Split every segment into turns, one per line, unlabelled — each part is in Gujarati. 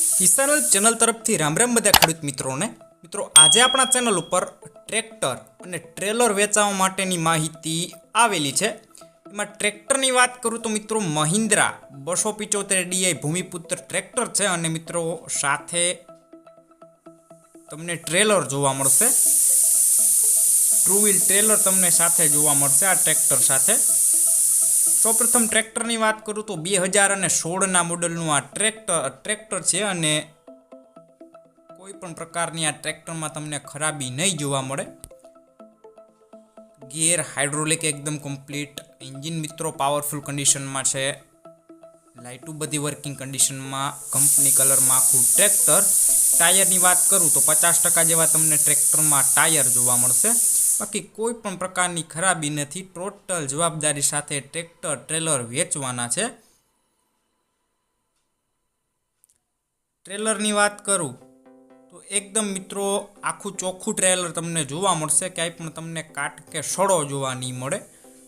કિસાન ચેનલ તરફથી રામ રામ બધા ખેડૂત મિત્રોને. મિત્રો, આજે આપણા ચેનલ ઉપર ટ્રેક્ટર અને ટ્રેલર વેચાવા માટેની માહિતી આવેલી છે. એમાં ટ્રેક્ટરની વાત કરું તો મિત્રો, મહિન્દ્રા બસો પિચોતેર ડીઆઈ ભૂમિપુત્ર ટ્રેક્ટર છે અને મિત્રો, સાથે તમને ટ્રેલર જોવા મળશે. ટુ વ્હીલ ટ્રેલર તમને સાથે જોવા મળશે આ ટ્રેક્ટર સાથે. સૌપ્રથમ ટ્રેક્ટરની વાત કરું તો બે હજાર અને સોળના મોડલનું આ ટ્રેક્ટર ટ્રેક્ટર છે અને કોઈ પણ પ્રકારની આ ટ્રેક્ટરમાં તમને ખરાબી નહીં જોવા મળે. ગિયર હાઇડ્રોલિક એકદમ કમ્પ્લીટ એન્જિન મિત્રો પાવરફુલ કન્ડિશનમાં છે. લાઇટું બધી વર્કિંગ કન્ડિશનમાં કંપની કલરમાં આખું ટ્રેક્ટર. ટાયરની વાત કરું તો પચાસ ટકા જેવા તમને ટ્રેક્ટરમાં ટાયર જોવા મળશે. બાકી કોઈ પણ પ્રકારની ખરાબી નથી. ટોટલ જવાબદારી સાથે ટ્રેક્ટર, ટ્રેલર વેચવાના છે. ટ્રેલરની વાત કરું તો એકદમ મિત્રો આખું ચોખ્ખું ટ્રેલર તમને જોવા મળશે. ક્યાંય પણ તમને કાટ કે સડો જોવા નહીં મળે.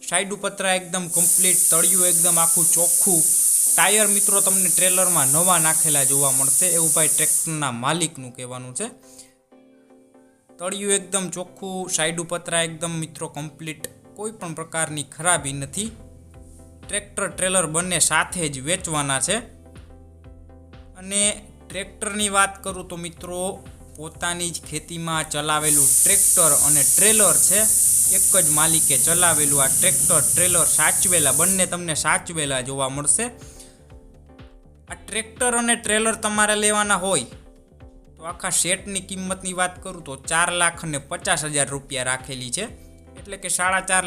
સાઈડ ઉપતરા એકદમ કમ્પ્લીટ તળિયું એકદમ આખું ચોખ્ખું. ટાયર મિત્રો તમને ટ્રેલરમાં નવા નાખેલા જોવા મળશે. એવું ભાઈ ટ્રેક્ટરના માલિકનું કહેવાનું છે. તળિયું એકદમ ચોખ્ખું સાઈડ પતરા એકદમ મિત્રો કમ્પ્લીટ કોઈ પણ પ્રકારની ખરાબી નથી. ટ્રેક્ટર, ટ્રેલર બંને સાથે જ વેચવાના છે. અને ટ્રેક્ટરની વાત કરું તો મિત્રો, પોતાની જ ખેતીમાં ચલાવેલું ટ્રેક્ટર અને ટ્રેલર છે. એક જ માલિકે ચલાવેલું આ ટ્રેક્ટર, ટ્રેલર સાચવેલા, બંને તમને સાચવેલા જોવા મળશે. આ ટ્રેક્ટર અને ટ્રેલર તમારે લેવાના હોય. તો આખા સેટની કિંમતની વાત કરું તો ચાર લાખ અને પચાસ હજાર રૂપિયા રાખેલી છે. એટલે કે સાડા ચાર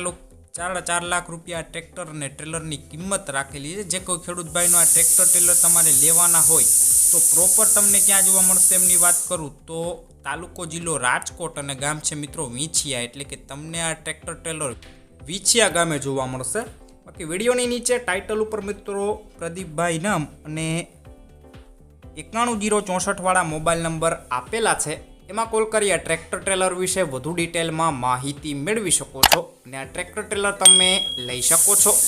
સાડા ચાર લાખ રૂપિયા ટ્રેક્ટર અને ટ્રેલરની કિંમત રાખેલી છે. જે કોઈ ખેડૂત ભાઈનો આ ટ્રેક્ટર ટ્રેલર તમારે લેવાના હોય તો પ્રોપર તમને ક્યાં જોવા મળશે એમની વાત કરું તો તાલુકો જિલ્લો રાજકોટ અને ગામ છે મિત્રો વીંછિયા. એટલે કે તમને આ ટ્રેક્ટર ટ્રેલર વીંછિયા ગામે જોવા મળશે. બાકી વિડીયોની નીચે ટાઇટલ ઉપર મિત્રો પ્રદીપભાઈ નામ અને એકાણું જીરો ચોસઠવાળા મોબાઈલ નંબર આપેલા છે. એમાં કોલ કરી આ ટ્રેક્ટર ટ્રેલર વિશે વધુ ડિટેલમાં માહિતી મેળવી શકો છો અને આ ટ્રેક્ટર ટ્રેલર તમે લઈ શકો છો.